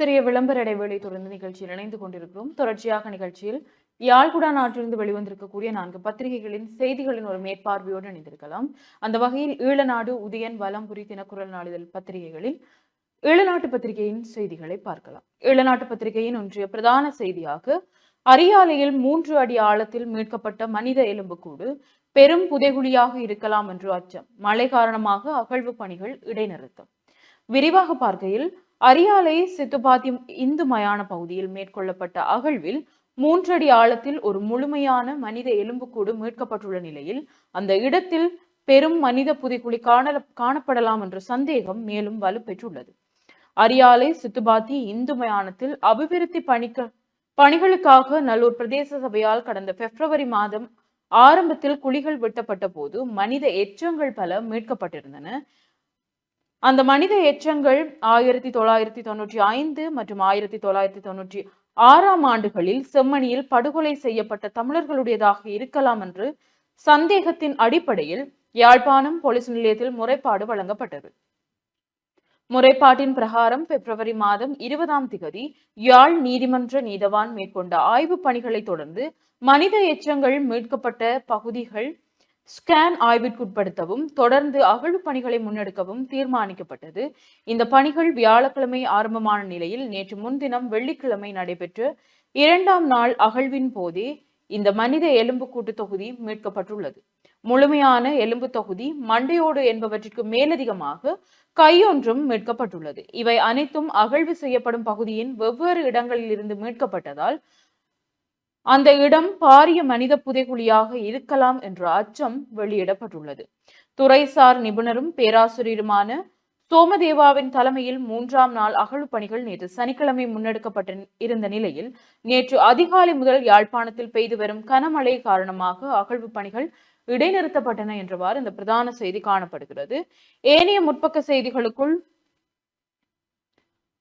சிறிய விளம்பர இடைவேளை தொடர்ந்து நிகழ்ச்சியில் இணைந்து கொண்டிருக்கிறோம். தொடர்ச்சியாக நிகழ்ச்சியில் யாழ்குடா நாட்டிலிருந்து வெளிவந்திருக்கக்கூடிய நான்கு பத்திரிகைகளின் செய்திகளின் ஒரு மேற்பார்வையோடு இணைந்திருக்கலாம். அந்த வகையில் ஈழநாடு உதயன் வலம்புரி தினக்குரல் நாளிதழ் பத்திரிகைகளில் ஈழநாட்டு பத்திரிகையின் செய்திகளை பார்க்கலாம். ஈழநாட்டு பத்திரிகையின் ஒன்றிய பிரதான செய்தியாக அரியாலையில் மூன்று அடி ஆழத்தில் மீட்கப்பட்ட மனித எலும்புக்கூடு பெரும் புதைகுழியாக இருக்கலாம் என்று அச்சம். மழை காரணமாக அகழ்வு பணிகள் இடைநிறுத்தம். விரிவாக பார்க்கையில் அரியாலை சித்துப்பாத்தி இந்து மயான பகுதியில் மேற்கொள்ளப்பட்ட அகழ்வில் மூன்றடி ஆழத்தில் ஒரு முழுமையான மனித எலும்புக்கூடு மீட்கப்பட்டுள்ள நிலையில் அந்த இடத்தில் பெரும் மனித புதைக்குழி காண காணப்படலாம் என்ற சந்தேகம் மேலும் வலுப்பெற்றுள்ளது. அரியாலை சித்துபாத்தி இந்து மயானத்தில் அபிவிருத்தி பணிக்க பணிகளுக்காக நல்லூர் பிரதேச சபையால் கடந்த பிப்ரவரி மாதம் ஆரம்பத்தில் குழிகள் வெட்டப்பட்ட போது மனித எச்சங்கள் பல மீட்கப்பட்டிருந்தன. அந்த மனித எச்சங்கள் ஆயிரத்தி தொள்ளாயிரத்தி தொண்ணூற்றி ஐந்து மற்றும் ஆயிரத்தி தொள்ளாயிரத்தி தொண்ணூற்றி ஆறாம் ஆண்டுகளில் செம்மணியில் படுகொலை செய்யப்பட்ட தமிழர்களுடையதாக இருக்கலாம் என்று சந்தேகத்தின் அடிப்படையில் யாழ்ப்பாணம் போலீஸ் நிலையத்தில் முறைப்பாடு வழங்கப்பட்டது. முறைப்பாட்டின் பிரகாரம் பிப்ரவரி மாதம் இருபதாம் திகதி யாழ் நீதிமன்ற நீதவான் மேற்கொண்ட ஆய்வு பணிகளை தொடர்ந்து மனித எச்சங்கள் மீட்கப்பட்ட பகுதிகள் ஸ்கேன் ஆய்விற்குட்படுத்தவும் தொடர்ந்து அகழ்வு பணிகளை முன்னெடுக்கவும் தீர்மானிக்கப்பட்டது. இந்த பணிகள் வியாழக்கிழமை ஆரம்பமான நிலையில் நேற்று முன்தினம் வெள்ளிக்கிழமை நடைபெற்ற இரண்டாம் நாள் அகழ்வின் போதே இந்த மனித எலும்புக்கூட்டு தொகுதி மீட்கப்பட்டுள்ளது. முழுமையான எலும்பு தொகுதி மண்டையோடு என்பவற்றிற்கு மேலதிகமாக கையொன்றும் மீட்கப்பட்டுள்ளது. இவை அனைத்தும் அகழ்வு செய்யப்படும் பகுதியின் வெவ்வேறு இடங்களில் இருந்து மீட்கப்பட்டதால் அந்த இடம் பாரிய மனித புதைகுழியாக இருக்கலாம் என்ற அச்சம் வெளியிடப்பட்டுள்ளது. துறைசார் நிபுணரும் பேராசிரியருமான சோமதேவாவின் தலைமையில் மூன்றாம் நாள் அகழ்வு பணிகள் நேற்று சனிக்கிழமை முன்னெடுக்கப்பட்ட இருந்த நிலையில் நேற்று அதிகாலை முதல் யாழ்ப்பாணத்தில் பெய்து வரும் கனமழை காரணமாக அகழ்வு பணிகள் இடைநிறுத்தப்பட்டன என்றவாறு இந்த பிரதான செய்தி காணப்படுகிறது. ஏனைய முற்பக்க செய்திகளுக்குள்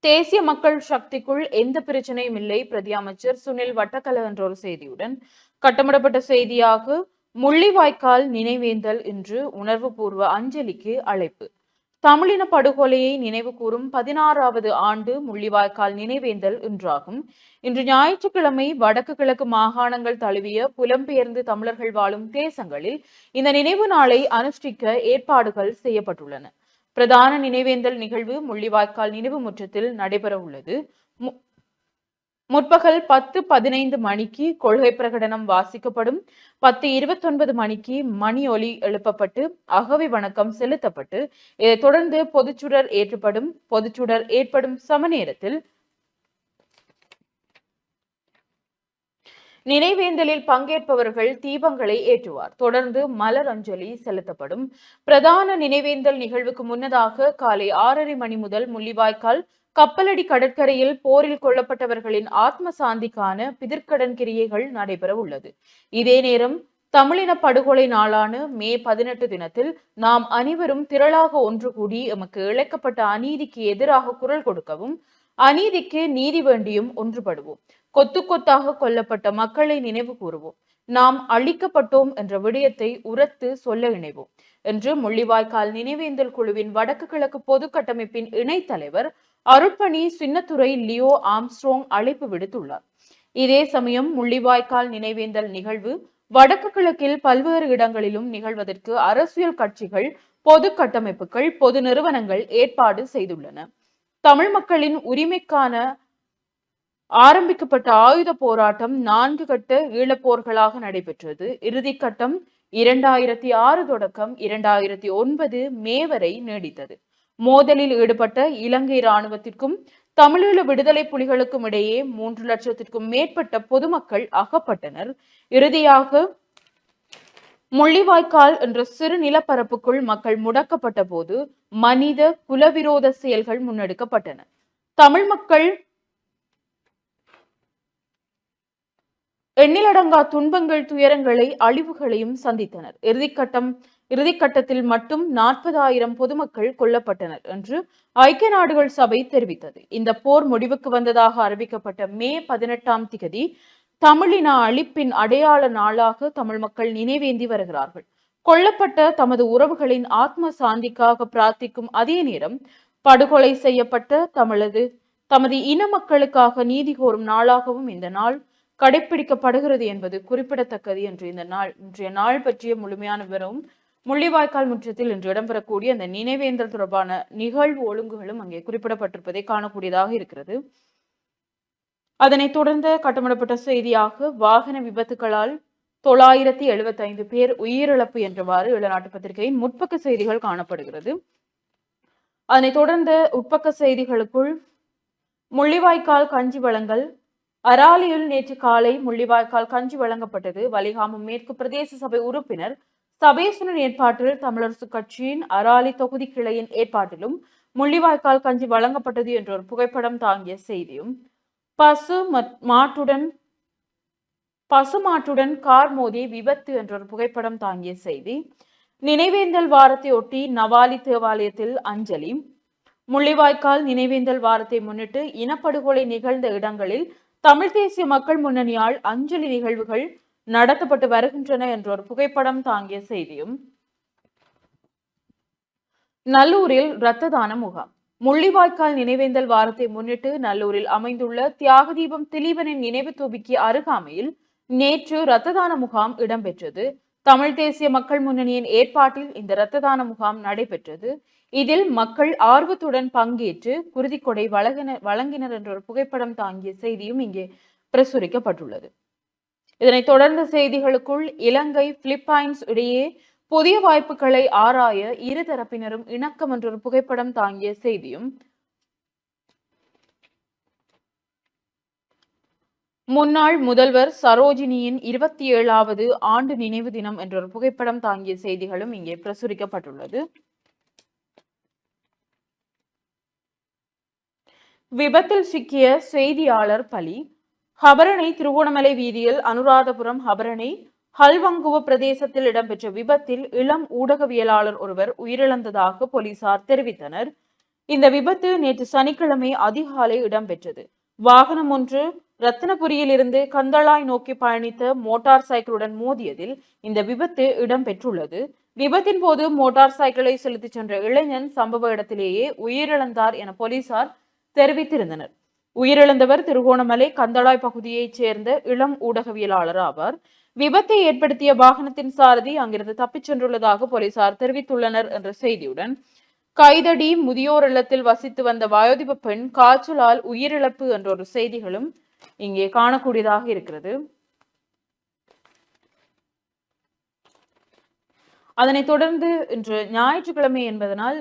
தேசிய மக்கள் சக்திக்குள் எந்த பிரச்சனையும் இல்லை பிரதி அமைச்சர் சுனில் வட்டக்கல என்ற ஒரு செய்தியுடன். கட்டமிடப்பட்ட செய்தியாக முள்ளிவாய்க்கால் நினைவேந்தல் என்று உணர்வுபூர்வ அஞ்சலிக்கு அழைப்பு. தமிழின படுகொலையை நினைவு கூறும் பதினாறாவது ஆண்டு முள்ளிவாய்க்கால் நினைவேந்தல் என்றாகும் இன்று ஞாயிற்றுக்கிழமை வடக்கு கிழக்கு மாகாணங்கள் தழுவிய புலம்பெயர்ந்து தமிழர்கள் வாழும் தேசங்களில் இந்த நினைவு நாளை அனுஷ்டிக்க ஏற்பாடுகள் செய்யப்பட்டுள்ளன. பிரதான நினைவேந்தல் நிகழ்வு முள்ளிவாய்க்கால் நினைவு முற்றத்தில் நடைபெற உள்ளது. முற்பகல் பத்து பதினைந்து மணிக்கு கொள்கை பிரகடனம் வாசிக்கப்படும். பத்து இருபத்தொன்பது மணிக்கு மணி ஒலி எழுப்பப்பட்டு அகவை வணக்கம் செலுத்தப்பட்டு இதைத் தொடர்ந்து பொதுச்சுடர் ஏற்றப்படும். பொதுச்சுடர் ஏற்படும் சம நினைவேந்தலில் பங்கேற்பவர்கள் தீபங்களை ஏற்றுவார். தொடர்ந்து மலர் அஞ்சலி செலுத்தப்படும். பிரதான நினைவேந்தல் நிகழ்வுக்கு முன்னதாக காலை ஆறரை மணி முதல் முள்ளிவாய்க்கால் கப்பலடி கடற்கரையில் போரில் கொல்லப்பட்டவர்களின் ஆத்ம சாந்திக்கான பிதிர்க்கடன் கிரியைகள் நடைபெற உள்ளது. இதே நேரம் தமிழின படுகொலை நாளான மே பதினெட்டு தினத்தில் நாம் அனைவரும் திரளாக ஒன்று கூடி எமக்கு இழைக்கப்பட்ட அநீதிக்கு எதிராக குரல் கொடுக்கவும் அநீதிக்கு நீதி வேண்டியும் ஒன்றுபடுவோம். கொத்து கொத்தாக கொல்லப்பட்ட மக்களை நினைவு கூறுவோம். நாம் அழிக்கப்பட்டோம் என்ற விடயத்தை உரத்து சொல்ல இணைவோம் என்று முள்ளிவாய்க்கால் நினைவேந்தல் குழுவின் வடக்கு கிழக்கு பொது கட்டமைப்பின் இணைத்தலைவர் அருட்பணி சின்னத்துறை லியோ ஆம்ஸ்ட்ரோங் அழைப்பு விடுத்துள்ளார். இதே சமயம் முள்ளிவாய்க்கால் நினைவேந்தல் நிகழ்வு வடக்கு கிழக்கில் பல்வேறு இடங்களிலும் நிகழ்வதற்கு அரசியல் கட்சிகள் பொது கட்டமைப்புகள் பொது நிறுவனங்கள் ஏற்பாடு செய்துள்ளன. தமிழ் மக்களின் உரிமைக்கான ஆரம்பிக்கப்பட்ட ஆயுத போராட்டம் நான்கு கட்ட ஈழப்போர்களாக நடைபெற்றது. இறுதி கட்டம் இரண்டாயிரத்தி ஆறு தொடக்கம் இரண்டாயிரத்தி ஒன்பது மே வரை நீடித்தது. மோதலில் ஈடுபட்ட இலங்கை இராணுவத்திற்கும் தமிழீழ விடுதலை புலிகளுக்கும் இடையே மூன்று லட்சத்திற்கும் மேற்பட்ட பொதுமக்கள் அகப்பட்டனர். இறுதியாக முள்ளிவாய்க்கால் என்ற சிறு நிலப்பரப்புக்குள் மக்கள் முடக்கப்பட்ட போது மனித குலவிரோத செயல்கள் முன்னெடுக்கப்பட்டன. தமிழ் மக்கள் எண்ணிலடங்கா துன்பங்கள் துயரங்களை அழிவுகளையும் சந்தித்தனர். இறுதிக்கட்டம் இறுதிக்கட்டத்தில் மட்டும் நாற்பதாயிரம் பொதுமக்கள் கொல்லப்பட்டனர் என்று ஐக்கிய நாடுகள் சபை தெரிவித்தது. இந்த போர் முடிவுக்கு வந்ததாக அறிவிக்கப்பட்ட மே பதினெட்டாம் திகதி தமிழின அழிப்பின் அடையாள நாளாக தமிழ் மக்கள் நினைவேந்தி வருகிறார்கள். கொல்லப்பட்ட தமது உறவுகளின் ஆத்ம சாந்திக்காக பிரார்த்திக்கும் அதே நேரம் படுகொலை செய்யப்பட்ட தமிழது தமது இன மக்களுக்காக நீதி கோரும் நாளாகவும் இந்த நாள் கடைபிடிக்கப்படுகிறது என்பது குறிப்பிடத்தக்கது என்று இந்த நாள் இன்றைய நாள் பற்றிய முழுமையான விவரம் முள்ளிவாய்க்கால் முற்றத்தில் இன்று இடம்பெறக்கூடிய அந்த நினைவேந்தல் தொடர்பான நிகழ்வு ஒழுங்குகளும் அங்கே குறிப்பிடப்பட்டிருப்பதை காணக்கூடியதாக இருக்கிறது. அதனைத் தொடர்ந்து கட்டமிடப்பட்ட செய்தியாக வாகன விபத்துகளால் தொள்ளாயிரத்தி எழுபத்தி ஐந்து பேர் உயிரிழப்பு என்றவாறு இளநாட்டு பத்திரிகையின் முற்பக்க செய்திகள் காணப்படுகிறது. அதனைத் தொடர்ந்து உட்பக்க செய்திகளுக்குள் முள்ளிவாய்க்கால் கஞ்சி வழங்கல் அராலியில் நேற்று காலை முள்ளிவாய்க்கால் கஞ்சி வழங்கப்பட்டது. வலிகாமம் மேற்கு பிரதேச சபை உறுப்பினர் சபேஸ்வரன் ஏற்பாட்டில் தமிழரசு கட்சியின் அராலி தொகுதி கிளையின் ஏற்பாட்டிலும் முள்ளிவாய்க்கால் கஞ்சி வழங்கப்பட்டது என்ற ஒரு புகைப்படம் தாங்கிய செய்தியும் பசு மாட்டுடன் பசுமாட்டுடன் கார் மோதி விபத்து என்ற ஒரு புகைப்படம் தாங்கிய செய்தி நினைவேந்தல் வாரத்தை ஒட்டி நவாலி தேவாலயத்தில் அஞ்சலி முள்ளிவாய்க்கால் நினைவேந்தல் வாரத்தை முன்னிட்டு இனப்படுகொலை நிகழ்ந்த இடங்களில் தமிழ் தேசிய மக்கள் முன்னணியால் அஞ்சலி நிகழ்வுகள் நடத்தப்பட்டு வருகின்றன என்ற ஒரு புகைப்படம் தாங்கிய செய்தியும். நல்லூரில் இரத்த தான முகாம். முள்ளிவாய்க்கால் நினைவேந்தல் வாரத்தை முன்னிட்டு நல்லூரில் அமைந்துள்ள தியாக தீபம் திலீபனின் நினைவு தொபிக்கு அருகாமையில் நேற்று இரத்த தான முகாம் இடம்பெற்றது. தமிழ் தேசிய மக்கள் முன்னணியின் ஏற்பாட்டில் இந்த இரத்த தான முகாம் நடைபெற்றது. இதில் மக்கள் ஆர்வத்துடன் பங்கேற்று குருதிக்கொடை வழங்கினர் வழங்கினர் என்ற ஒரு புகைப்படம் தாங்கிய செய்தியும் இங்கே பிரசுரிக்கப்பட்டுள்ளது. இதனைத் தொடர்ந்த செய்திகளுக்குள் இலங்கை பிலிப்பைன்ஸ் இடையே புதிய வாய்ப்புகளை ஆராய இரு தரப்பினரும் இணக்கம் என்ற ஒரு புகைப்படம் தாங்கிய செய்தியும் முன்னாள் முதல்வர் சரோஜினியின் இருபத்தி ஏழாவது ஆண்டு நினைவு தினம் என்ற ஒரு புகைப்படம் தாங்கிய செய்திகளும் இங்கே பிரசுரிக்கப்பட்டுள்ளது. விபத்தில் சிக்கிய செய்தியாளர் பலி. ஹபரணி திருவோணமலை வீதியில் அனுராதபுரம் ஹபரணி ஹல்வங்குவ பிரதேசத்தில் இடம்பெற்ற விபத்தில் இளம் ஊடகவியலாளர் ஒருவர் உயிரிழந்ததாக போலீசார் தெரிவித்தனர். இந்த விபத்து நேற்று சனிக்கிழமை அதிகாலை இடம்பெற்றது. வாகனம் ஒன்று ரத்தினபுரியில் இருந்து கந்தளாய் நோக்கி பயணித்த மோட்டார் சைக்கிளுடன் மோதியதில் இந்த விபத்து இடம்பெற்றுள்ளது. விபத்தின் போது மோட்டார் சைக்கிளை செலுத்திச் சென்ற இளைஞன் சம்பவ இடத்திலேயே உயிரிழந்தார் என போலீசார் தெரிவித்திருந்தனர். உயிரிழந்தவர் திருகோணமலை கந்தளாய் பகுதியைச் சேர்ந்த இளம் ஊடகவியலாளர் ஆவார். விபத்தை ஏற்படுத்திய வாகனத்தின் சாரதி அங்கிருந்து தப்பிச் சென்றுள்ளதாக போலீசார் தெரிவித்துள்ளனர் என்ற செய்தியுடன் கைதடி முதியோர் இல்லத்தில் வசித்து வந்த வயோதிப பெண் காய்ச்சலால் உயிரிழப்பு என்ற ஒரு செய்திகளும் இங்கே காணக்கூடியதாக இருக்கிறது. அதனைத் தொடர்ந்து இன்று ஞாயிற்றுக்கிழமை என்பதனால்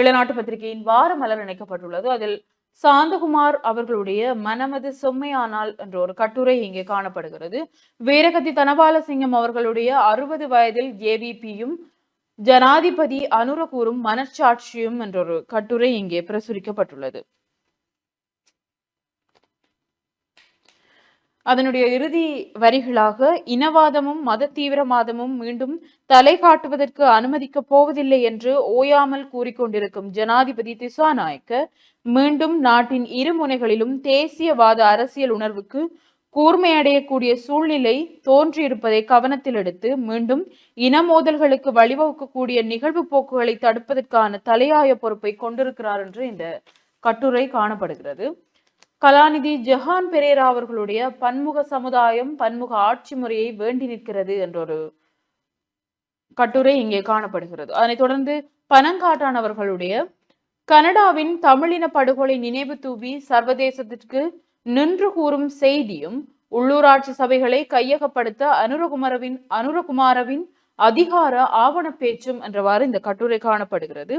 இளநாட்டு பத்திரிகையின் வார மலர் இணைக்கப்பட்டுள்ளது. அதில் சாந்தகுமார் அவர்களுடைய மனமது செம்மையானால் என்ற ஒரு கட்டுரை இங்கே காணப்படுகிறது. வீரகத்தி தனபாலசிங்கம் அவர்களுடைய அறுபது வயதில் ஏபிபியும் ஜனாதிபதி அனுரகூரும் மனச்சாட்சியும் என்ற ஒரு கட்டுரை இங்கே பிரசுரிக்கப்பட்டுள்ளது. அதனுடைய இறுதி வரிகளாக இனவாதமும் மத தீவிரவாதமும் மீண்டும் தலை காட்டுவதற்கு அனுமதிக்கப் போவதில்லை என்று ஓயாமல் கூறிக்கொண்டிருக்கும் ஜனாதிபதி திசாநாயக்க மீண்டும் நாட்டின் இரு முனைகளிலும் தேசியவாத அரசியல் உணர்வுக்கு கூர்மையடையக்கூடிய சூழ்நிலை தோன்றியிருப்பதை கவனத்தில் எடுத்து மீண்டும் இன மோதல்களுக்கு வழிவகுக்கக்கூடிய நிகழ்வு போக்குகளை தடுப்பதற்கான தலையாய பொறுப்பை கொண்டிருக்கிறார் என்று இந்த கட்டுரை காணப்படுகிறது. கலாநிதி ஜஹான் பெரேரா அவர்களுடைய பன்முக சமுதாயம் பன்முக ஆட்சி முறையை வேண்டி நிற்கிறது என்ற ஒரு கட்டுரை இங்கே காணப்படுகிறது. அதனைத் தொடர்ந்து பனங்காட்டான் அவர்களுடைய கனடாவின் தமிழின படுகொலை நினைவு தூவி சர்வதேசத்திற்கு நின்று கூறும் செய்தியும் உள்ளூராட்சி சபைகளை கையகப்படுத்த அனுரகுமரவின் அனுரகுமாரவின் அதிகார ஆவண பேச்சும் என்றவாறு இந்த கட்டுரை காணப்படுகிறது.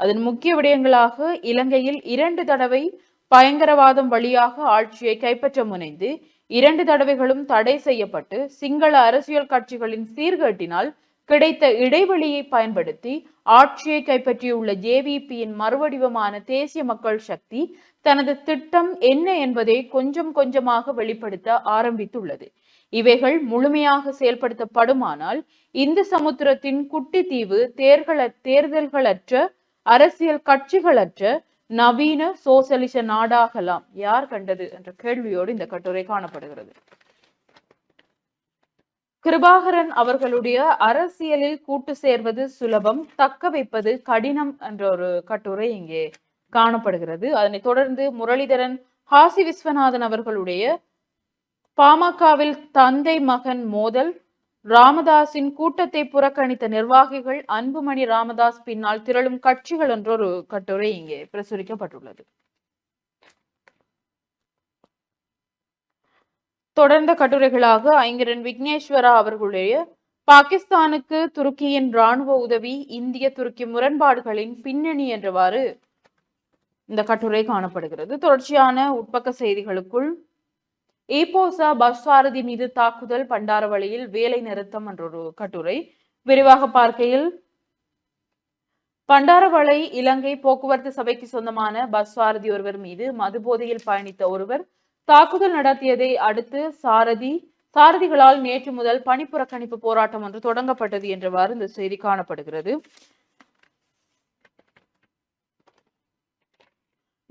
அதன் முக்கிய விடயங்களாக இலங்கையில் இரண்டு தடவை பயங்கரவாதம் வழியாக ஆட்சியை கைப்பற்ற முனைந்து இரண்டு தடவைகளும் தடை செய்யப்பட்டு சிங்கள அரசியல் கட்சிகளின் சீர்கேட்டினால் கிடைத்த இடைவெளியை பயன்படுத்தி ஆட்சியை கைப்பற்றியுள்ள ஜேவிபியின் மறுவடிவமான தேசிய மக்கள் சக்தி தனது திட்டம் என்ன என்பதை கொஞ்சம் கொஞ்சமாக வெளிப்படுத்த ஆரம்பித்துள்ளது. இவைகள் முழுமையாக செயல்படுத்தப்படுமானால் இந்து சமுத்திரத்தின் குட்டி தீவு தேர்தல தேர்தல்களற்ற அரசியல் கட்சிகளற்ற நவீன சோசியலிச நாடாகலாம். யார் கண்டது? என்ற கேள்வியோடு இந்த கட்டுரை காணப்படுகிறது. கிருபாகரன் அவர்களுடைய அரசியலில் கூட்டு சேர்வது சுலபம் தக்க வைப்பது கடினம் என்ற ஒரு கட்டுரை இங்கே காணப்படுகிறது. அதனை தொடர்ந்து முரளிதரன் ஹாசி விஸ்வநாதன் அவர்களுடைய பாமகவில் தந்தை மகன் மோதல் ராமதாஸின் கூட்டத்தை புறக்கணித்த நிர்வாகிகள் அன்புமணி ராமதாஸ் பின்னால் திரளும் கட்சிகள் என்ற ஒரு கட்டுரை இங்கே பிரசுரிக்கப்பட்டுள்ளது. தொடர்ந்த கட்டுரைகளாக ஐங்கரன் விக்னேஸ்வரா அவர்களுடைய பாகிஸ்தானுக்கு துருக்கியின் ராணுவ உதவி இந்திய துருக்கி முரண்பாடுகளின் பின்னணி என்றவாறு இந்த கட்டுரை காணப்படுகிறது. தொடர்ச்சியான உட்பக்க செய்திகளுக்குள் ஈபோசா பஸ் சாரதி மீது தாக்குதல் பண்டாரவழியில் வேலை நிறுத்தம் என்ற ஒரு கட்டுரை விரிவாக பார்க்கையில். பண்டாரவளை இலங்கை போக்குவரத்து சபைக்கு சொந்தமான பஸ் சாரதி ஒருவர் மீது மது போதையில் பயணித்த ஒருவர் தாக்குதல் நடத்தியதை அடுத்து சாரதி சாரதிகளால் நேற்று முதல் பணிப்புறக்கணிப்பு போராட்டம் ஒன்று தொடங்கப்பட்டது என்றவாறு இந்த செய்தி காணப்படுகிறது.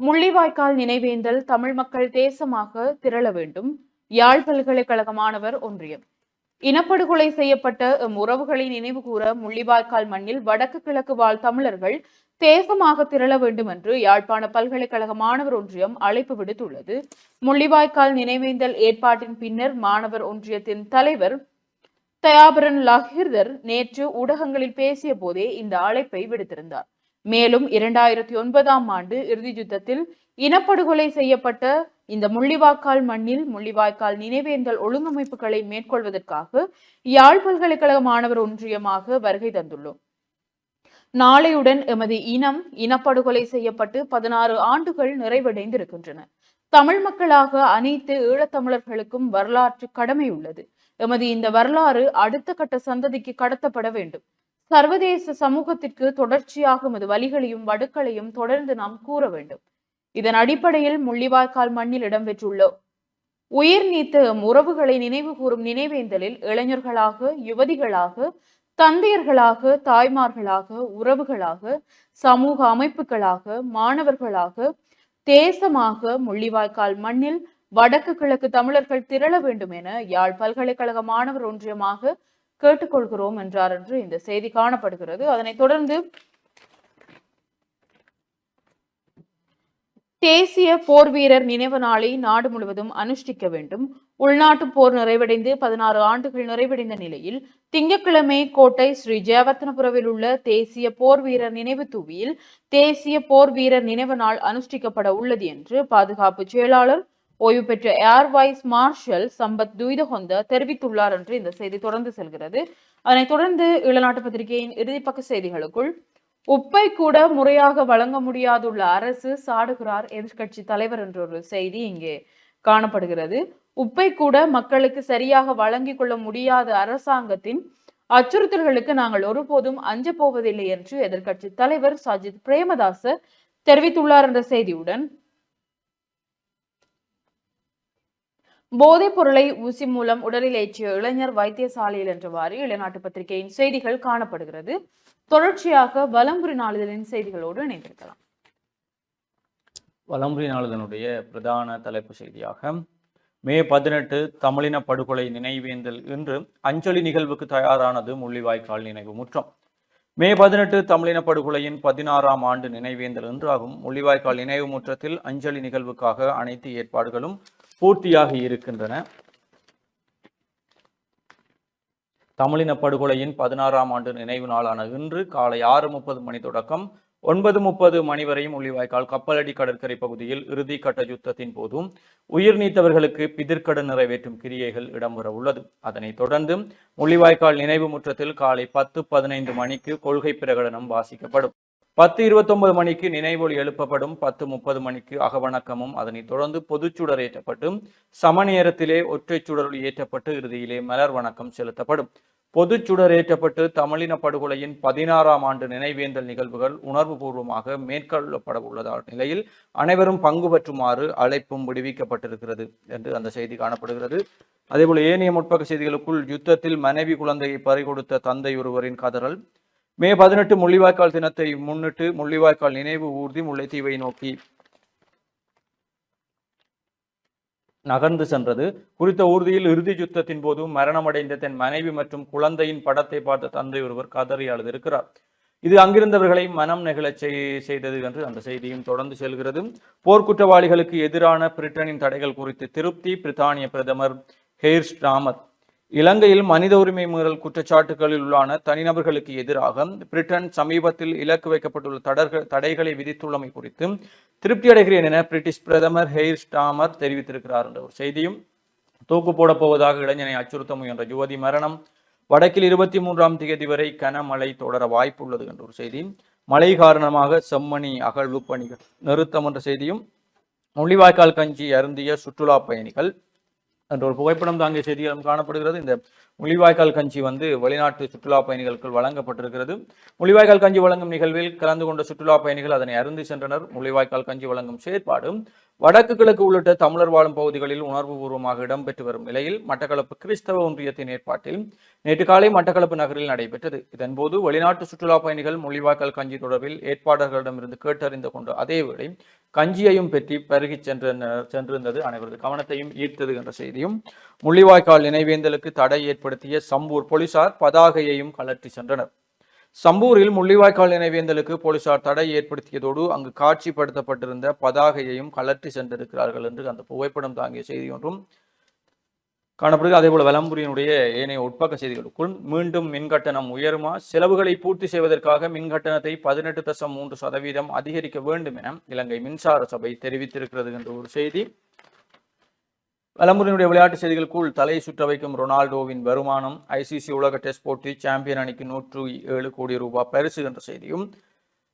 முள்ளிவாய்க்கால் நினைவேந்தல் தமிழ் மக்கள் தேசமாக திரள வேண்டும். யாழ் பல்கலைக்கழக மாணவர் ஒன்றியம். இனப்படுகொலை செய்யப்பட்ட எம் உறவுகளை நினைவு கூற முள்ளிவாய்க்கால் மண்ணில் வடக்கு கிழக்கு வாழ் தமிழர்கள் தேசமாக திரள வேண்டும் என்று யாழ்ப்பாண பல்கலைக்கழக மாணவர் ஒன்றியம் அழைப்பு விடுத்துள்ளது. முள்ளிவாய்க்கால் நினைவேந்தல் ஏற்பாட்டின் பின்னர் மாணவர் ஒன்றியத்தின் தலைவர் தயாபரன் லஹிர்தர் நேற்று ஊடகங்களில் பேசிய போதே இந்த அழைப்பை விடுத்திருந்தார். மேலும் இரண்டாயிரத்தி ஒன்பதாம் ஆண்டு இறுதி யுத்தத்தில் இனப்படுகொலை செய்யப்பட்ட இந்த முள்ளிவாய்க்கால் மண்ணில் முள்ளிவாய்க்கால் நினைவேந்தல் ஒழுங்கமைப்புகளை மேற்கொள்வதற்காக யாழ் பல்கலைக்கழக மாணவர் ஒன்றியமாக வருகை தந்துள்ளோம். நாளையுடன் எமது இனம் இனப்படுகொலை செய்யப்பட்டு பதினாறு ஆண்டுகள் நிறைவடைந்திருக்கின்றன. தமிழ் மக்களாக அனைத்து ஈழத்தமிழர்களுக்கும் வரலாற்று கடமை உள்ளது. எமது இந்த வரலாறு அடுத்த கட்ட சந்ததிக்கு கடத்தப்பட வேண்டும். சர்வதேச சமூகத்திற்கு தொடர்ச்சியாகும் எமது வழிகளையும் வடுக்களையும் தொடர்ந்து நாம் கூற வேண்டும். இதன் அடிப்படையில் முள்ளிவாய்க்கால் மண்ணில் இடம்பெற்றுள்ளோம் உயிர் நீத்த உறவுகளை நினைவு கூறும் நினைவேந்தலில் இளைஞர்களாக யுவதிகளாக தந்தையர்களாக தாய்மார்களாக உறவுகளாக சமூக அமைப்புகளாக மாணவர்களாக தேசமாக முள்ளிவாய்க்கால் மண்ணில் வடக்கு கிழக்கு தமிழர்கள் திரள வேண்டும் என யாழ் பல்கலைக்கழக மாணவர் ஒன்றியமாக கேட்டுக்கொள்கிறோம் என்றார் என்று இந்த செய்தி காணப்படுகிறது. அதனைத் தொடர்ந்து தேசிய போர் வீரர் நினைவு நாளை நாடு முழுவதும் அனுஷ்டிக்க வேண்டும். உள்நாட்டு போர் நிறைவடைந்து பதினாறு ஆண்டுகள் நிறைவடைந்த நிலையில் திங்கட்கிழமை கோட்டை ஸ்ரீ ஜெயவர்த்தனபுரவில் உள்ள தேசிய போர் வீரர் நினைவு தூவியில் தேசிய போர் வீரர் நினைவு நாள் அனுஷ்டிக்கப்பட உள்ளது என்று பாதுகாப்பு செயலாளர் ஓய்வு பெற்ற air vice marshal Sampath Thuyacontha தெரிவித்துள்ளார் என்று இந்த செய்தி தொடர்ந்து செல்கிறது. அதனைத் தொடர்ந்து ஈழநாட்டு பத்திரிகையின் இறுதிப்பக்க செய்திகளுக்குள் உப்பை கூட முறையாக வழங்க முடியாதுள்ள அரசு சாடுகிறார் எதிர்க்கட்சி தலைவர் என்ற ஒரு செய்தி இங்கே காணப்படுகிறது. உப்பை கூட மக்களுக்கு சரியாக வழங்கிக் கொள்ள முடியாத அரசாங்கத்தின் அச்சுறுத்தல்களுக்கு நாங்கள் ஒருபோதும் அஞ்ச போவதில்லை என்று எதிர்க்கட்சி தலைவர் சஜித் பிரேமதாச தெரிவித்துள்ளார் என்ற செய்தியுடன் போதைப் பொருளை ஊசி மூலம் உடலில் ஏற்றிய இளைஞர் வைத்தியசாலையில் என்றவாறு இளநாட்டு பத்திரிகையின் செய்திகள் காணப்படுகிறது. தொடர்ச்சியாக வலம்புரி நாளிதழின் செய்திகளோடு இணைந்திருக்கலாம். வலம்புரி நாளிதனுடைய பிரதான தலைப்பு செய்தியாக மே பதினெட்டு தமிழின படுகொலை நினைவேந்தல் இன்று அஞ்சலி நிகழ்வுக்கு தயாரானது முள்ளிவாய்க்கால் நினைவு முற்றம். மே பதினெட்டு தமிழின படுகொலையின் பதினாறாம் ஆண்டு நினைவேந்தல் இன்றாகும் முள்ளிவாய்க்கால் நினைவு முற்றத்தில் அஞ்சலி நிகழ்வுக்காக அனைத்து ஏற்பாடுகளும் பூர்த்தியாகி இருக்கின்றன. தமிழின படுகொலையின் பதினாறாம் ஆண்டு நினைவு நாளான இன்று காலை ஆறு முப்பது மணி தொடக்கம் ஒன்பது முப்பது மணி வரையும் முள்ளிவாய்க்கால் கப்பலடி கடற்கரை பகுதியில் இறுதிக்கட்ட யுத்தத்தின் போதும் உயிர் நீத்தவர்களுக்கு பிதிர்க்கடன் நிறைவேற்றும் கிரியைகள் இடம்பெற உள்ளது. அதனைத் தொடர்ந்து முள்ளிவாய்க்கால் நினைவு முற்றத்தில் காலை பத்து பதினைந்து மணிக்கு கொள்கை பிரகடனம் வாசிக்கப்படும். பத்து இருபத்தொன்பது மணிக்கு நினைவொலி எழுப்பப்படும் பத்து முப்பது மணிக்கு அகவணக்கமும் அதனைத் தொடர்ந்து பொதுச்சுடர் ஏற்றப்பட்டு சம நேரத்திலே ஒற்றைச் சுடர் ஏற்றப்பட்டு இறுதியிலே மலர் வணக்கம் செலுத்தப்படும். பொதுச்சுடர் ஏற்றப்பட்டு தமிழின படுகொலையின் பதினாறாம் ஆண்டு நினைவேந்தல் நிகழ்வுகள் உணர்வுபூர்வமாக மேற்கொள்ளப்பட உள்ளதால் நிலையில் அனைவரும் பங்கு பற்றுமாறு அழைப்பும் விடுவிக்கப்பட்டிருக்கிறது என்று அந்த செய்தி காணப்படுகிறது. அதேபோல் ஏனைய முற்பக்க செய்திகளுக்குள் யுத்தத்தில் மனைவி குழந்தையை பறிகொடுத்த தந்தை ஒருவரின் கதறல் மே பதினெட்டு முள்ளிவாய்க்கால் தினத்தை முன்னிட்டு முள்ளிவாய்க்கால் நினைவு ஊர்தி முல்லைத்தீவை நோக்கி நகர்ந்து சென்றது. குறித்த ஊர்தியில் இறுதி யுத்தத்தின் போது மரணமடைந்த தன் மனைவி மற்றும் குழந்தையின் படத்தை பார்த்த தந்தை ஒருவர் கதறி அழுதிருக்கிறார். இது அங்கிருந்தவர்களை மனம் நெகிழச் செய்தது என்று அந்த செய்தியும் தொடர்ந்து செல்கிறது. போர்க்குற்றவாளிகளுக்கு எதிரான பிரிட்டனின் தடைகள் குறித்து திருப்தி பிரித்தானிய பிரதமர் ஹேர் ராமத் இலங்கையில் மனித உரிமை மீறல் குற்றச்சாட்டுகளில் உள்ளான தனிநபர்களுக்கு எதிராக பிரிட்டன் சமீபத்தில் இலக்கு வைக்கப்பட்டுள்ள தடர்கள் தடைகளை விதித்துள்ளமை குறித்து திருப்தி அடைகிறேன் என பிரிட்டிஷ் பிரதமர் ஹெய்ர் ஸ்டாமர் தெரிவித்திருக்கிறார் என்ற ஒரு செய்தியும் தூக்கு போடப் போவதாக இளைஞனை அச்சுறுத்த முயன்ற யுவதி மரணம் வடக்கில் இருபத்தி மூன்றாம் தேதி வரை கனமழை தொடர வாய்ப்புள்ளது என்ற ஒரு செய்தி. மழை காரணமாக செம்மணி அகழ்வு பணிகள் நிறுத்தம் என்ற செய்தியும் முள்ளிவாய்க்கால் கஞ்சி அருந்திய சுற்றுலா பயணிகள் என்ற ஒரு புகைப்படம் தாங்கிய செய்திகளும் காணப்படுகிறது. இந்த முள்ளிவாய்க்கால் கஞ்சி வந்து வெளிநாட்டு சுற்றுலா பயணிகளுக்கு வழங்கப்பட்டிருக்கிறது. முள்ளிவாய்க்கால் கஞ்சி வழங்கும் நிகழ்வில் கலந்து கொண்ட சுற்றுலா பயணிகள் அதனை அருந்து சென்றனர். முழிவாய்க்கால் கஞ்சி வழங்கும் செயற்பாடு வடக்கு கிழக்கு உள்ளிட்ட தமிழர் வாழும் பகுதிகளில் உணர்வுபூர்வமாக இடம்பெற்று வரும் நிலையில் மட்டக்களப்பு கிறிஸ்தவ ஒன்றியத்தின் ஏற்பாட்டில் நேற்று காலை மட்டக்களப்பு நகரில் நடைபெற்றது. இதன்போது வெளிநாட்டு சுற்றுலா பயணிகள் முள்ளிவாய்க்கால் கஞ்சி தொடர்பில் ஏற்பாளர்களிடமிருந்து கேட்டறிந்து கொண்ட அதேவேளை கஞ்சியையும் பெற்றி பருகிச் சென்ற சென்றிருந்தது அனைவரது கவனத்தையும் ஈர்த்தது என்ற செய்தியும் முள்ளிவாய்க்கால் நினைவேந்தலுக்கு தடை ஏற்படுத்திய சம்பூர் போலீசார் பதாகையையும் கலற்றி சென்றனர். சம்பூரில் முள்ளிவாய்க்கால் நினைவேந்தலுக்கு போலீசார் தடை ஏற்படுத்தியதோடு அங்கு காட்சிப்படுத்தப்பட்டிருந்த பதாகையையும் கலற்றி சென்றிருக்கிறார்கள் என்று அந்த புகைப்படம் தாங்கிய செய்தி ஒன்றும் காணப்படுகிறது. அதேபோல வலம்புரியினுடைய ஏனைய உட்பக்க செய்திகளுக்குள் மீண்டும் மின்கட்டணம் உயருமா? செலவுகளை பூர்த்தி செய்வதற்காக மின்கட்டணத்தை பதினெட்டு தசம் மூன்று சதவீதம் அதிகரிக்க வேண்டும் என இலங்கை மின்சார சபை தெரிவித்திருக்கிறது என்ற ஒரு செய்தி. வலம்புரியினுடைய விளையாட்டு செய்திகளுக்குள் தலை சுற்ற வைக்கும் ரொனால்டோவின் வருமானம். ஐசிசி உலக டெஸ்ட் போட்டி சாம்பியன் அணிக்கு நூற்று ஏழு கோடி ரூபாய் பரிசு என்ற செய்தியும்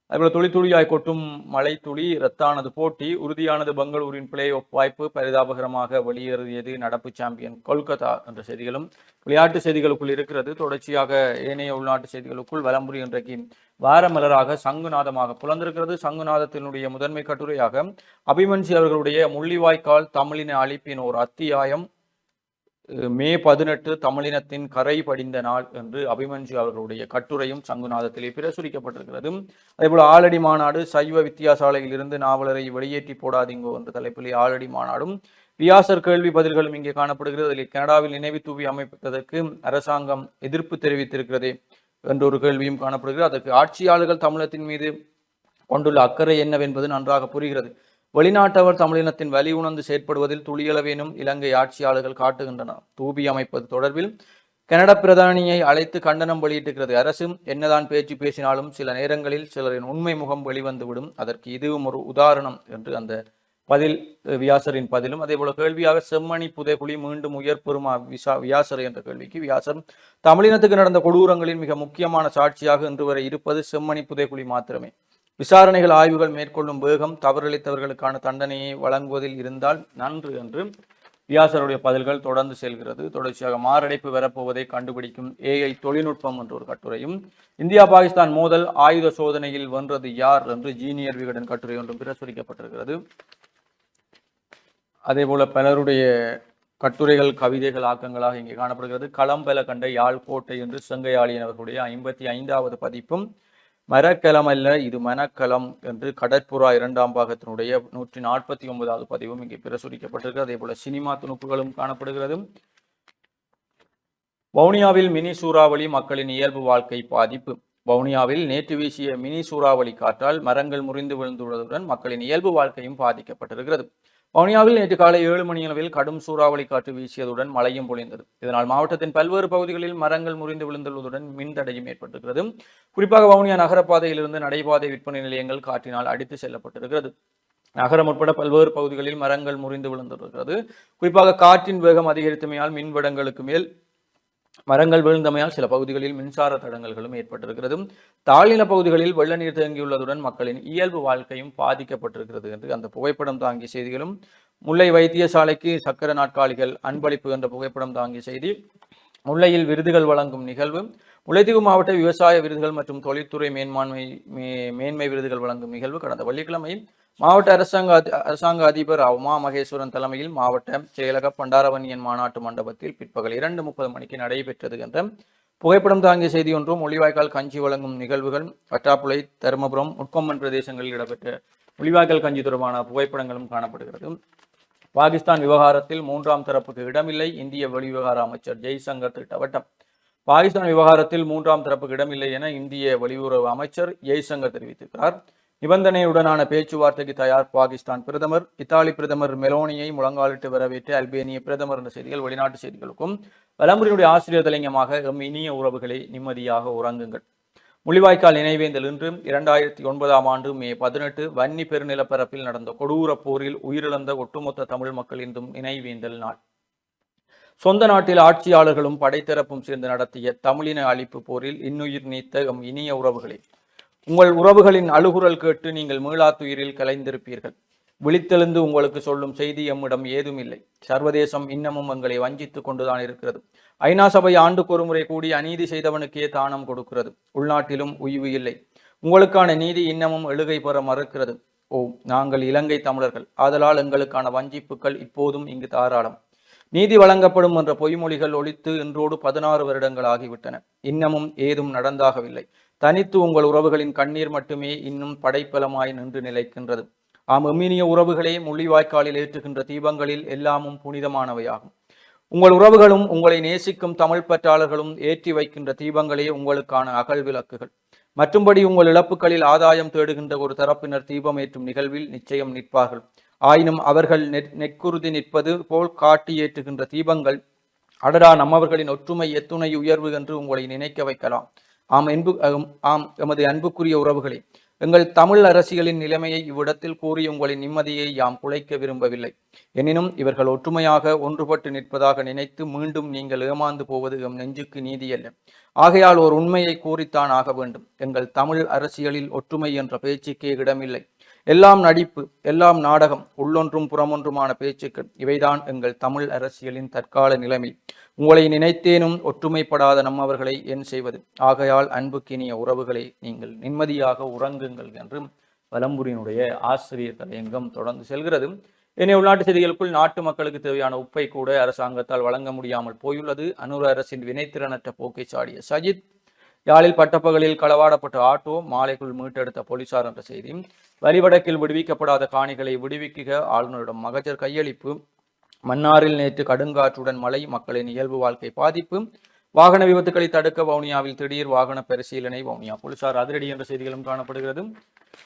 அதுபோல் துளி துளியாய் கொட்டும் மழை துளி ரத்தானது போட்டி உறுதியானது பெங்களூரின் பிளே ஆஃப் வாய்ப்பு பரிதாபகரமாக வெளியேறியது நடப்பு சாம்பியன் கொல்கத்தா என்ற செய்திகளும். விளையாட்டு செய்திகளுக்குள் இருக்கிறது. தொடர்ச்சியாக ஏனைய உள்நாட்டு செய்திகளுக்குள் வலம்புரி இன்றைக்கு வாரமலராக சங்குநாதமாக புலந்திருக்கிறது. சங்குநாதத்தினுடைய முதன்மை கட்டுரையாக அபிமன்சி அவர்களுடைய முள்ளிவாய்க்கால் தமிழின அழிப்பின் ஒரு அத்தியாயம். மே பதினெட்டு தமிழினத்தின் கரை படிந்த நாள் என்று அபிமன்யு அவர்களுடைய கட்டுரையும் சங்குநாதத்திலே பிரசுரிக்கப்பட்டிருக்கிறது. அதேபோல் ஆலடி மாநாடு சைவ வித்தியாசாலையில் இருந்து நாவலரை வெளியேற்றி போடாதீங்கோ என்ற தலைப்பிலே ஆலடி மாநாடும் வியாசர் கேள்வி பதில்களும் இங்கே காணப்படுகிறது. அதில் கனடாவில் நினைவு தூவி அமைப்பதற்கு அரசாங்கம் எதிர்ப்பு தெரிவித்திருக்கிறது என்ற ஒரு கேள்வியும் காணப்படுகிறது. அதற்கு ஆட்சியாளர்கள் தமிழத்தின் மீது கொண்டுள்ள அக்கறை என்னவென்பது நன்றாக புரிகிறது. வெளிநாட்டவர் தமிழினத்தின் வலி உணர்ந்து செயற்படுவதில் துளியளவேனும் இலங்கை ஆட்சியாளர்கள் காட்டுகின்றனர் தூபி அமைப்பது தொடர்பில் கனடா பிரதானியை அழைத்து கண்டனம் வெளியிட்டிருக்கிறது. அரசு என்னதான் பேச்சு பேசினாலும் சில நேரங்களில் சிலரின் உண்மை முகம் வெளிவந்துவிடும். அதற்கு இதுவும் ஒரு உதாரணம் என்று அந்த பதில் வியாசரின் பதிலும். அதே போல கேள்வியாக செம்மணி புதைகுழி மீண்டும் உயர்பெறுமா விசா வியாசர் என்ற கேள்விக்கு வியாசர் தமிழினத்துக்கு நடந்த கொடூரங்களின் மிக முக்கியமான சாட்சியாக இன்று வரை இருப்பது செம்மணி புதைகுழி மாத்திரமே. விசாரணைகள் ஆய்வுகள் மேற்கொள்ளும் வேகம் தவறிழைத்தவர்களுக்கான தண்டனையை வழங்குவதில் இருந்தால் நன்று என்று வியாசருடைய பதில்கள் தொடர்ந்து செல்கிறது. தொடர்ச்சியாக மாரடைப்பு வரப்போவதை கண்டுபிடிக்கும் ஏஐ தொழில்நுட்பம் என்ற ஒரு கட்டுரையும் இந்தியா பாகிஸ்தான் மோதல் ஆயுத சோதனையில் வென்றது யார் என்று ஜீனியர் விகடன் கட்டுரை ஒன்றும் பிரசுரிக்கப்பட்டிருக்கிறது. அதே போல பலருடைய கட்டுரைகள் கவிதைகள் ஆக்கங்களாக இங்கே காணப்படுகிறது. களம்பல கண்ட யாழ் கோட்டை என்று செங்கையாளியன் அவர்களுடைய ஐம்பத்தி ஐந்தாவது பதிப்பும் மரக்கலம் அல்ல இது மனக்கலம் என்று கடற்புறா இரண்டாம் பாகத்தினுடைய நூற்றி நாற்பத்தி ஒன்பதாவது பதிவும் இங்கே பிரசுரிக்கப்பட்டிருக்கிறது அதே போல சினிமா துணுக்குகளும் காணப்படுகிறது. வவுனியாவில் மினி சூறாவளி மக்களின் இயல்பு வாழ்க்கை பாதிப்பு. வவுனியாவில் நேற்று வீசிய மினி சூறாவளி காற்றால் மரங்கள் முறிந்து விழுந்துள்ளதுடன் மக்களின் இயல்பு வாழ்க்கையும் பாதிக்கப்பட்டிருக்கிறது. வவுனியாவில் நேற்று காலை ஏழு மணியளவில் கடும் சூறாவளி காற்று வீசியதுடன் மழையும் பொழிந்தது. இதனால் மாவட்டத்தின் பல்வேறு பகுதிகளில் மரங்கள் முறிந்து விழுந்துள்ளதுடன் மின் தடையும் ஏற்பட்டிருக்கிறது. குறிப்பாக வவுனியா நகரப்பாதையிலிருந்து நடைபாதை விற்பனை நிலையங்கள் காற்றினால் அடித்து செல்லப்பட்டிருக்கிறது. நகரம் உட்பட பல்வேறு பகுதிகளில் மரங்கள் முறிந்து விழுந்திருக்கிறது. குறிப்பாக காற்றின் வேகம் அதிகரித்தமையால் மின்வடங்களுக்கு மேல் மரங்கள் விழுந்தமையால் சில பகுதிகளில் மின்சார தடங்கல்களும் ஏற்பட்டிருக்கிறது. தாழ்நில பகுதிகளில் வெள்ள நீர் தேங்கியுள்ளதுடன் மக்களின் இயல்பு வாழ்க்கையும் பாதிக்கப்பட்டிருக்கிறது என்று அந்த புகைப்படம் தாங்கிய செய்திகளும். முல்லை வைத்தியசாலைக்கு சக்கர நாட்காலிகள் அன்பளிப்பு என்ற புகைப்படம் தாங்கிய செய்தி. முல்லையில் விருதுகள் வழங்கும் நிகழ்வு. முல்லைத்தீவு மாவட்ட விவசாய விருதுகள் மற்றும் தொழில்துறை மேன்மான்மை மே- மேன்மை விருதுகள் வழங்கும் நிகழ்வு கடந்த வெள்ளிக்கிழமை மாவட்ட அரசாங்க அதி- அரசாங்க அதிபர் உமா மகேஸ்வரன் தலைமையில் மாவட்ட செயலக பண்டாரவன்னியன் மாநாட்டு மண்டபத்தில் பிற்பகல் இரண்டு முப்பது மணிக்கு நடைபெற்றது என்ற புகைப்படம் தாங்கிய செய்தி ஒன்றும் ஒளிவாய்க்கால் கஞ்சி வழங்கும் நிகழ்வுகள் வட்டாப்புளை தருமபுரம் உட்கொம்மன் பிரதேசங்களில் இடம்பெற்ற ஒளிவாய்க்கால் கஞ்சி தொடர்பான புகைப்படங்களும் காணப்படுகிறது. பாகிஸ்தான் விவகாரத்தில் மூன்றாம் தரப்புக்கு இடமில்லை. இந்திய வெளிவிவகார அமைச்சர் ஜெய்சங்கர் திட்டவட்டம் பாகிஸ்தான் விவகாரத்தில் மூன்றாம் தரப்புக்கு இடமில்லை என இந்திய வெளியுறவு அமைச்சர் ஜெய்சங்கர் தெரிவித்திருக்கிறார். நிபந்தனையுடனான பேச்சுவார்த்தைக்கு தயார் பாகிஸ்தான் பிரதமர். இத்தாலி பிரதமர் மெலோனியை முழங்காலிட்டு வரவேற்று அல்பேனிய பிரதமர் என்ற செய்திகள் வெளிநாட்டு செய்திகளுக்கும் வலம்புரியினுடைய ஆசிரியர் தலைங்கமாக எம் இனிய உறவுகளை நிம்மதியாக உறங்குங்கள். முள்ளிவாய்க்கால் நினைவேந்தல் இன்று. இரண்டாயிரத்தி ஒன்பதாம் ஆண்டு மே பதினெட்டு வன்னி பெருநிலப்பரப்பில் நடந்த கொடூர போரில் உயிரிழந்த ஒட்டுமொத்த தமிழ் மக்கள் இன்றும் நினைவேந்தல் நாள். சொந்த நாட்டில் ஆட்சியாளர்களும் படைத்தரப்பும் சேர்ந்து நடத்திய தமிழின அழிப்பு போரில் இன்னுயிர் நீத்த எம் இனிய உறவுகளே. உங்கள் உறவுகளின் அழுகுரல் கேட்டு நீங்கள் மீளாத்துயிரில் கலைந்திருப்பீர்கள். விழித்தெழுந்து உங்களுக்கு சொல்லும் செய்தி எம்மிடம் ஏதும் இல்லை சர்வதேசம் இன்னமும் எங்களை வஞ்சித்துக் கொண்டுதான் இருக்கிறது. ஐநா சபை ஆண்டுக்கு ஒருமுறை கூடி அநீதி செய்தவனுக்கே தானம் கொடுக்கிறது. உள்நாட்டிலும் உய்வு இல்லை. உங்களுக்கான நீதி இன்னமும் எழுகை பெற மறுக்கிறது. ஓ நாங்கள் இலங்கை தமிழர்கள். ஆதலால் எங்களுக்கான வஞ்சிப்புகள் இப்போதும் இங்கு தாராளம். நீதி வழங்கப்படும் என்ற பொய்மொழிகள் ஒழித்து இன்றோடு பதினாறு வருடங்கள் ஆகிவிட்டன. இன்னமும் ஏதும் நடந்தாகவில்லை. தனித்து உங்கள் உறவுகளின் கண்ணீர் மட்டுமே இன்னும் படைப்பலமாய் நின்று நிலைக்கின்றது. ஆம் எம்மினிய உறவுகளே முள்ளிவாய்க்காலில் ஏற்றுகின்ற தீபங்களில் எல்லாமும் புனிதமானவையாகும். உங்கள் உறவுகளும் உங்களை நேசிக்கும் தமிழ் பற்றாளர்களும் ஏற்றி வைக்கின்ற தீபங்களே உங்களுக்கான அகல் விளக்குகள். மற்றும்படி உங்கள் இழப்புகளில் ஆதாயம் தேடுகின்ற ஒரு தரப்பினர் தீபம் ஏற்றும் நிகழ்வில் நிச்சயம் நிற்பார்கள். ஆயினும் அவர்கள் நெற் நெற்குருதி நிற்பது போல் காட்டி ஏற்றுகின்ற தீபங்கள் அடடா நம்மவர்களின் ஒற்றுமை எத்துணை உயர்வு என்று உங்களை நினைக்க வைக்கலாம். ஆம் என்பு ஆம் எமது அன்புக்குரிய உறவுகளே எங்கள் தமிழ் அரசியலின் நிலைமையை இவ்விடத்தில் கூறி உங்களின் நிம்மதியை யாம் குலைக்க விரும்பவில்லை. எனினும் இவர்கள் ஒற்றுமையாக ஒன்றுபட்டு நிற்பதாக நினைத்து மீண்டும் நீங்கள் ஏமாந்து போவது எம் நெஞ்சுக்கு நீதியல்ல. ஆகையால் ஒரு உண்மையை கூறித்தான் ஆக வேண்டும். எங்கள் தமிழ் அரசியலில் ஒற்றுமை என்ற பேச்சுக்கே இடமில்லை. எல்லாம் நடிப்பு எல்லாம் நாடகம் உள்ளொன்றும் புறமொன்றுமான பேச்சுக்கள் இவைதான் எங்கள் தமிழ் அரசியலின் தற்கால நிலைமை. உங்களை நினைத்தேனும் ஒற்றுமைப்படாத நம்மவர்களை என் செய்வது? ஆகையால் அன்புக்கினிய உறவுகளை நீங்கள் நிம்மதியாக உறங்குங்கள் என்றும் வலம்புரியினுடைய ஆசிரியர் தலையங்கம் தொடர்ந்து செல்கிறது. இனி உள்நாட்டு செய்திகளுக்குள் நாட்டு மக்களுக்கு தேவையான உப்பை கூட அரசாங்கத்தால் வழங்க முடியாமல் போயுள்ளது. அனுர அரசின் வினைத்திறனற்ற போக்கை சாடிய சஜித் யாழில் பட்டப்பகலில் களவாடப்பட்ட ஆட்டோ மாலைக்குள் மீட்டெடுத்த போலீசார் என்ற செய்தி வரிவடக்கில் விடுவிக்கப்படாத காணிகளை விடுவிக்குக ஆளுநரிடம் மகஜர் கையளிப்பு மன்னாரில் நேற்று கடுங்காற்றுடன் மழை மக்களின் இயல்பு வாழ்க்கை பாதிப்பு வாகன விபத்துக்களை தடுக்க வவுனியாவில் திடீர் வாகன பரிசீலனை வவுனியா போலீசார் அதிரடி என்ற செய்திகளும் காணப்படுகிறது.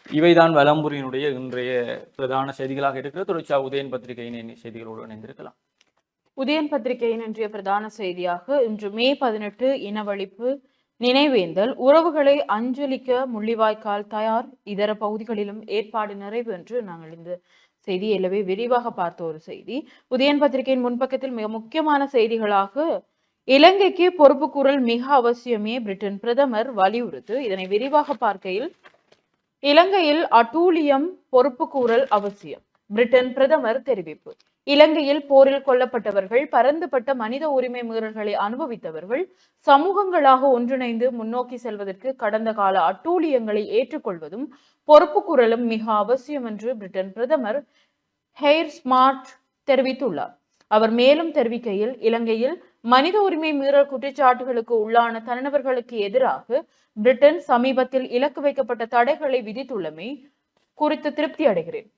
இவைதான் வலம்புரியினுடைய இன்றைய பிரதான செய்திகளாக இருக்கிறது. தொடர்ச்சியா உதயன் பத்திரிகையின் செய்திகளோடு இணைந்திருக்கலாம். உதயன் பத்திரிகையின் இன்றைய பிரதான செய்தியாக இன்று மே பதினெட்டு இனவழிப்பு நினைவேந்தல். உறவுகளை அஞ்சலிக்க முள்ளிவாய்க்கால் தயார். இதர பகுதிகளிலும் ஏற்பாடு நிறைவு என்று நாங்கள் இந்த செய்தி எல்லாவே விரிவாக பார்த்த ஒரு செய்தி. உதயன் பத்திரிகையின் முன்பக்கத்தில் மிக முக்கியமான செய்திகளாக இலங்கைக்கு பொறுப்புக்கூறல் மிக அவசியமே பிரிட்டன் பிரதமர் வலியுறுத்து. இதனை விரிவாக பார்க்கையில் இலங்கையில் அட்டூழியம் பொறுப்புக்கூறல் அவசியம். பிரிட்டன் பிரதமர் தெரிவிப்பு. இலங்கையில் போரில் கொல்லப்பட்டவர்கள் பரந்துபட்ட மனித உரிமை மீறல்களை அனுபவித்தவர்கள் சமூகங்களாக ஒன்றிணைந்து முன்னோக்கி செல்வதற்கு கடந்த கால அட்டூழியங்களை ஏற்றுக்கொள்வதும் பொறுப்புக்கூறலும் மிக அவசியம் என்று பிரிட்டன் பிரதமர் ஹெய்ர் ஸ்மார்ட் தெரிவித்துள்ளார். அவர் மேலும் தெரிவிக்கையில் இலங்கையில் மனித உரிமை மீறல் குற்றச்சாட்டுகளுக்கு உள்ளான தனிநபர்களுக்கு எதிராக பிரிட்டன் சமீபத்தில் இலக்கு வைக்கப்பட்ட தடைகளை விதித்துள்ளமை குறித்து திருப்தி அடைகிறேன்.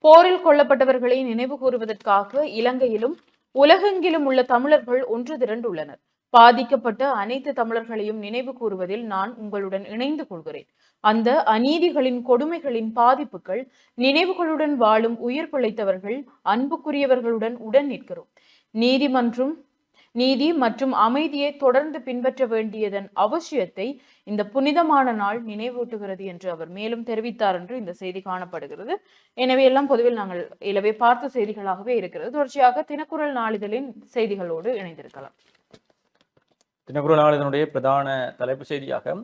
போரில் கொல்லப்பட்டவர்களை நினைவு கூறுவதற்காக இலங்கையிலும் உலகெங்கிலும் உள்ள தமிழர்கள் ஒன்று திரண்டுள்ளனர். பாதிக்கப்பட்ட அனைத்து தமிழர்களையும் நினைவு கூறுவதில் நான் உங்களுடன் இணைந்து கொள்கிறேன். அந்த அநீதிகளின் கொடுமைகளின் பாதிப்புகள் நினைவுகளுடன் வாழும் உயிர் பிழைத்தவர்கள் அன்புக்குரியவர்களுடன் உடன் நிற்கிறோம். நீதிமன்றம் நீதி மற்றும் அமைதியை தொடர்ந்து பின்பற்ற வேண்டியதன் அவசியத்தை இந்த புனிதமான நாள் நினைவூட்டுகிறது என்று அவர் மேலும் தெரிவித்தார் என்று இந்த செய்தி காணப்படுகிறது. எனவே எல்லாம் பொதுவில் நாங்கள் இலவே பார்த்த செய்திகளாகவே இருக்கிறது. தொடர்ச்சியாக தினக்குரல் நாளிதழின் செய்திகளோடு இணைந்திருக்கலாம். தினக்குரல் நாளிதனுடைய பிரதான தலைப்பு செய்தியாக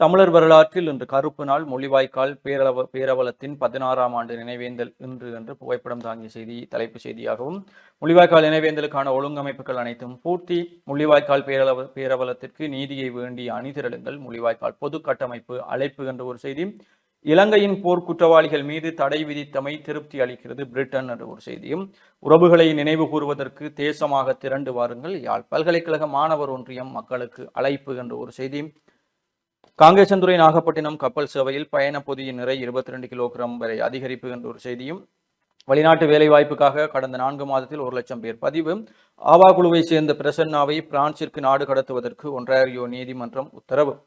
தமிழர் வரலாற்றில் இன்று கருப்பு நாள் மொழிவாய்க்கால் பேரளவ பேரவலத்தின் பதினாறாம் ஆண்டு நினைவேந்தல் இன்று என்று புகைப்படம் தாங்கிய செய்தி தலைப்பு செய்தியாகவும் மொழிவாய்க்கால் நினைவேந்தலுக்கான ஒழுங்கமைப்புகள் அனைத்தும் பூர்த்தி முள்ளிவாய்க்கால் பேரளவ பேரவலத்திற்கு நீதியை வேண்டிய அணிதிரளுங்கள் மொழிவாய்க்கால் பொது கட்டமைப்பு அழைப்பு என்ற ஒரு செய்தி இலங்கையின் போர் குற்றவாளிகள் மீது தடை விதித்தமை திருப்தி அளிக்கிறது பிரிட்டன் என்ற ஒரு செய்தியும் உறவுகளை நினைவு கூறுவதற்கு தேசமாக திரண்டு வாருங்கள் யாழ் பல்கலைக்கழக மாணவர் ஒன்றியம் மக்களுக்கு அழைப்பு என்ற ஒரு செய்தியும் காங்கேசந்துறை நாகப்பட்டினம் கப்பல் சேவையில் பயண பொதியின் நிறை இருபத்தி ரெண்டு கிலோகிராம் வரை அதிகரிப்பு என்ற ஒரு செய்தியும் வெளிநாட்டு வேலைவாய்ப்புக்காக கடந்த நான்கு மாதத்தில் ஒரு லட்சம் பேர் பதிவு. ஆவா குழுவை சேர்ந்த பிரசன்னாவை பிரான்சிற்கு நாடு கடத்துவதற்கு ஒன்றாரியோ நீதிமன்றம் உத்தரவு.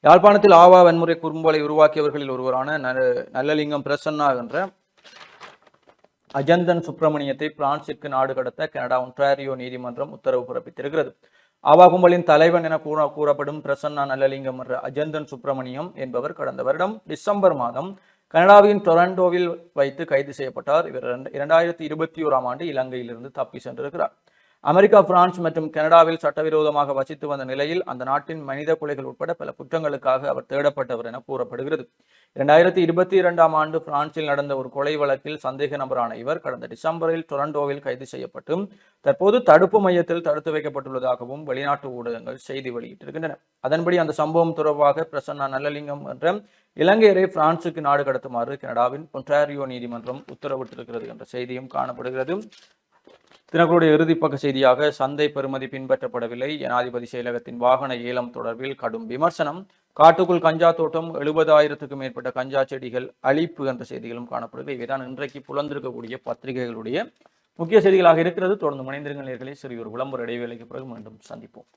யாழ்ப்பாணத்தில் ஆவா வன்முறை குறும்பலை உருவாக்கியவர்களில் ஒருவரான ந- நல்லலிங்கம் பிரசன்னா என்ற அஜந்தன் சுப்பிரமணியத்தை பிரான்சிற்கு நாடு கடத்த கனடா ஒன்றாரியோ நீதிமன்றம் உத்தரவு பிறப்பித்திருக்கிறது. ஆவா கும்பலின் தலைவன் என கூற கூறப்படும் பிரசன்னா நல்லலிங்கம் என்ற அஜந்தன் சுப்பிரமணியம் என்பவர் கடந்த வருடம் டிசம்பர் மாதம் கனடாவின் டொரண்டோவில் வைத்து கைது செய்யப்பட்டார். இவர் இரண்டாயிரத்தி இருபத்தி ஓராம் ஆண்டு இலங்கையிலிருந்து தப்பி சென்றிருக்கிறார். அமெரிக்கா பிரான்ஸ் மற்றும் கனடாவில் சட்டவிரோதமாக வசித்து வந்த நிலையில் அந்த நாட்டின் மனித கொலைகள் உட்பட பல குற்றங்களுக்காக அவர் தேடப்பட்டவர் என கூறப்படுகிறது. இரண்டாயிரத்தி இருபத்தி இரண்டாம் ஆண்டு பிரான்சில் நடந்த ஒரு கொலை வழக்கில் சந்தேக நபரான இவர் கடந்த டிசம்பரில் டொரண்டோவில் கைது செய்யப்பட்டு தற்போது தடுப்பு மையத்தில் தடுத்து வைக்கப்பட்டுள்ளதாகவும் வெளிநாட்டு ஊடகங்கள் செய்தி வெளியிட்டிருக்கின்றன. அதன்படி அந்த சம்பவம் தொடர்பாக பிரசன்னா நல்லலிங்கம் என்ற இலங்கையரை பிரான்சுக்கு நாடு கடத்துமாறு கனடாவின் பொன்டாரியோ நீதிமன்றம் உத்தரவிட்டிருக்கிறது என்ற செய்தியும் காணப்படுகிறது. தினக்குழுடைய இறுதிப்பக்க செய்தியாக சந்தை பெறுமதி பின்பற்றப்படவில்லை. ஜனாதிபதி செயலகத்தின் வாகன ஏலம் தொடர்பில் கடும் விமர்சனம். காட்டுக்குள் கஞ்சா தோட்டம் எழுபதாயிரத்துக்கும் மேற்பட்ட கஞ்சா செடிகள் அழிப்பு என்ற செய்திகளும் காணப்படுகிறது இவைதான் இன்றைக்கு புலந்திருக்கக்கூடிய பத்திரிகைகளுடைய முக்கிய செய்திகளாக இருக்கிறது. தொடர்ந்து முனைந்திருங்கள் நேர்களை. சிறிய ஒரு விளம்பர இடைவேளைக்கு பிறகு மீண்டும் சந்திப்போம்.